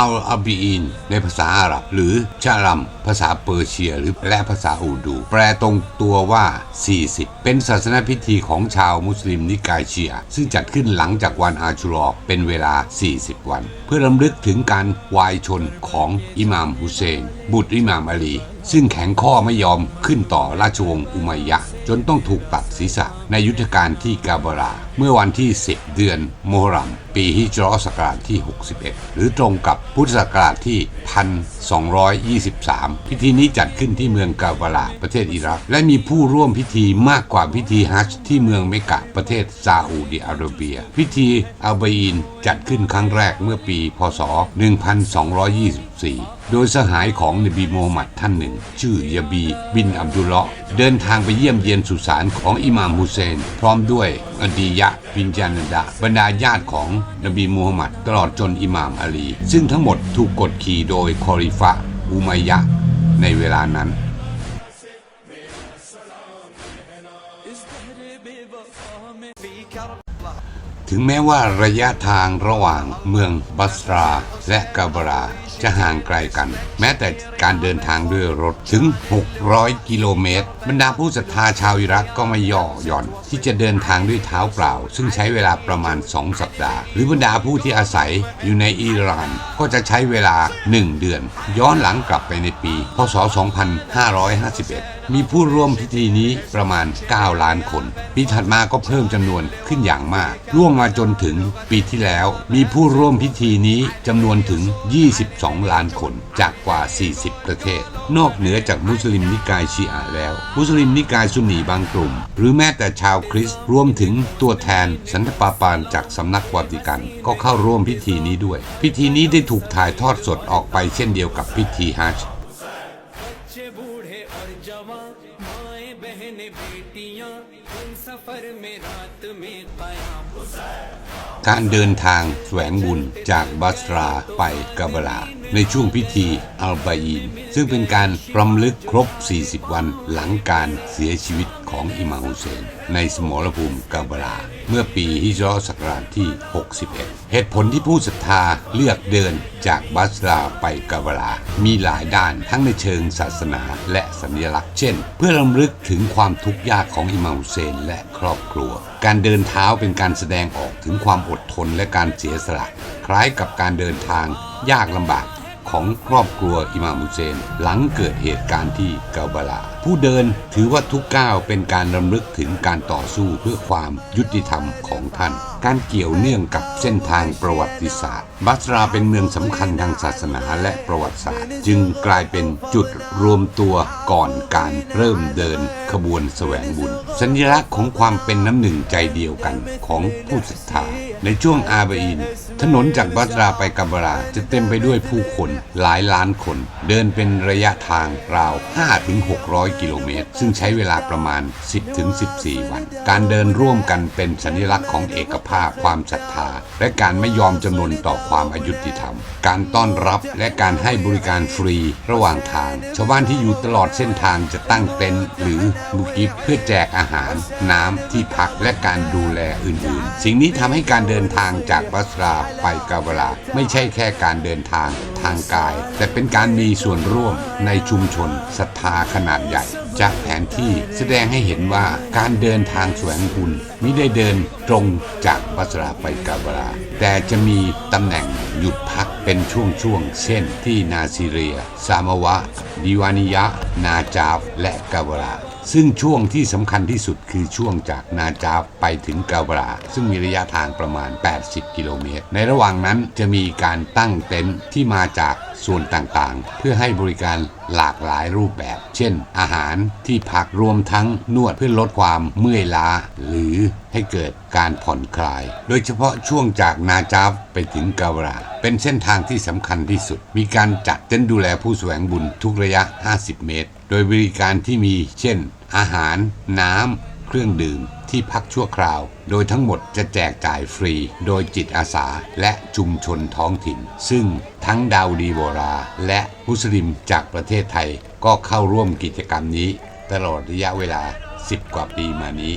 อัลอาบีอินในภาษาอาหรับ หรือชารัม ภาษาเปอร์เซีย หรือและภาษาอูดู แปลตรงตัวว่า 40 เป็นศาสนาพิธีของชาวมุสลิมนิกายเชีอะห์ซึ่งจัดขึ้นหลังจากวันอาชุรอเป็นเวลา 40 วัน เพื่อรำลึกถึงการวายชนของอิหม่ามฮุเซน บุตรอิหม่ามอาลี ซึ่งแข็งข้อไม่ยอมขึ้นต่อราชวงศ์อุมัยยะ จนต้องถูกตัดศีรษะ ในยุทธการที่กาบรา เมื่อวันที่ 10 เดือนโมฮรัม ปีฮิจรอศักราชที่ 61 หรือตรงกับพุทธศักราชที่ 1223 พิธีนี้จัดขึ้นที่เมืองกาบราประเทศอิรัก และมีผู้ร่วมพิธีมากกว่าพิธีฮัจที่เมืองเมกะประเทศซาอุดิอาระเบีย พิธีอัลบอีนจัดขึ้นครั้งแรกเมื่อปี พศ 1224โดยสหายของนบีมูฮัมหมัดท่านหนึ่ง ชื่อยาบี บินอับดุลเลาะเดินทางไปเยี่ยมเยียนสุสานของอิหม่ามฮุเซน พร้อมด้วยอดียะบินจานันดาบรรดาญาติของนบีมูฮัมหมัดตลอดจนอิหม่ามอาลี ซึ่งทั้งหมดถูกกดขี่โดยคอริฟะอุมัยยะในเวลานั้น ถึงแม้ว่าระยะทางระหว่างเมืองบัสราและกาบราจะห่างไกลกัน แม้แต่การเดินทางด้วยรถถึง 600 กิโลเมตรบรรดาผู้ศรัทธาชาวอิรักก็ไม่ย่อหย่อน ที่จะเดินทางด้วยเท้าเปล่า ซึ่งใช้เวลาประมาณ 2 สัปดาห์ หรือบรรดาผู้ที่อาศัยอยู่ในอิหร่านก็จะใช้เวลา 1 เดือน ย้อนหลังกลับไปในปี พศ 2551 มีผู้ร่วมพิธีนี้ประมาณ 9 ล้านคน ปีถัดมาก็เพิ่มจำนวนขึ้นอย่างมาก ร่วงมาจนถึงปีที่แล้ว มีผู้ร่วมพิธีนี้จำนวนถึง 22 ล้านคนจากกว่า 40 ประเทศ นอกเหนือจากมุสลิมนิกายชีอะแล้วมุสลิมนิกายซุนนีบางกลุ่ม หรือแม้แต่ชาวคริสต์รวมถึงตัวแทนสันตปาปานจากสำนักวาติกัน ก็เข้าร่วมพิธีนี้ด้วย พิธีนี้ได้ถูกถ่ายทอดสดออกไปเช่นเดียวกับพิธีฮัจญ์ การเดินทางแสวงบุญจากบัสราไปกาบลา ในช่วงพิธีอัลบายีน ซึ่งเป็นการรำลึกครบ 40 วันหลังการเสียชีวิตของอิมามฮุเซน ในสมรภูมิกาบลา เมื่อปีฮิจรอศักราชที่ 61 เหตุผลที่ผู้ศรัทธาเลือกเดินจากบัสราไปกาบลา มีหลายด้านทั้งในเชิงศาสนาและสัญลักษณ์เช่น เพื่อรำลึกถึงความทุกข์ยากของอิมามฮุเซนและครอบครัว การเดินเท้าเป็นการแสดงออกถึงความอดทนและการเสียสละ คล้ายกับการเดินทางยากลำบาก ของครอบครัวอิหม่ามฮุเซน หลังเกิดเหตุการณ์ที่เกาบาลา ผู้เดินถือว่าทุกก้าวเป็นการรำลึกถึงการต่อสู้เพื่อความยุติธรรมของท่าน การเกี่ยวเนื่องกับเส้นทางประวัติศาสตร์ บัสราเป็นเมืองสำคัญทางศาสนาและประวัติศาสตร์ จึงกลายเป็นจุดรวมตัวก่อนการเริ่มเดินขบวนแสวงบุญ สัญลักษณ์ของความเป็นน้ำหนึ่งใจเดียวกันของผู้ศรัทธาในช่วงอาบอิน ถนนจากบัสราไปกับบราจะเต็มไปด้วยผู้คนหลายล้านคน เดินเป็นระยะทางราว 5-600 กิโลเมตร ซึ่งใช้เวลาประมาณ 10-14 วัน การเดินร่วมกันเป็นสัญลักษณ์ของเอกภาพความศรัทธา และการไม่ยอมจำนนต่อความอายุติธรรม การต้อนรับและการให้บริการฟรีระหว่างทาง ชาวบ้านที่อยู่ตลอดเส้นทางจะตั้งเต็นท์หรือมุกิฟเพื่อแจกอาหาร น้ำที่พักและการดูแลอื่น ๆ สิ่งนี้ทำให้การเดินทางจากบัสราไปกาบลา ไม่ใช่แค่การเดินทางทางกาย แต่เป็นการมีส่วนร่วมในชุมชนศรัทธาขนาดใหญ่ จากแผนที่แสดงให้เห็นว่าการเดินทางแสวงบุญมิได้เดินตรงจากบัสราไปกาบลาแต่จะมีตำแหน่งหยุดพักเป็นช่วงๆเช่นที่นาซีเรียซามาวะ ดิวานิยะ นาจาฟและกาบลา ซึ่งช่วงที่สำคัญที่สุดคือช่วงจากนาจาไปถึงกาบรา ซึ่งมีระยะทางประมาณ 80 กิโลเมตร ในระหว่างนั้นจะมีการตั้งเต็นท์ที่มาจากส่วนต่างๆ เพื่อให้บริการหลากหลายรูปแบบ เช่น อาหารที่พักรวมทั้งนวดเพื่อลดความเมื่อยล้า หรือให้เกิดการผ่อนคลาย โดยเฉพาะช่วงจากนาจาฟไปถึงกาบรา เป็นเส้นทางที่สำคัญที่สุด มีการจัดเต็นท์ดูแลผู้แสวงบุญทุกระยะ 50 เมตร โดยบริการที่มีเช่น อาหาร น้ำ เครื่องดื่ม ที่พักชั่วคราว โดยทั้งหมดจะแจกจ่ายฟรี โดยจิตอาสาและชุมชนท้องถิ่น ซึ่งทั้งดาวดีโบรา และมุสลิมจากประเทศไทยก็เข้าร่วมกิจกรรมนี้ ตลอดระยะเวลา 10 กว่าปีมานี้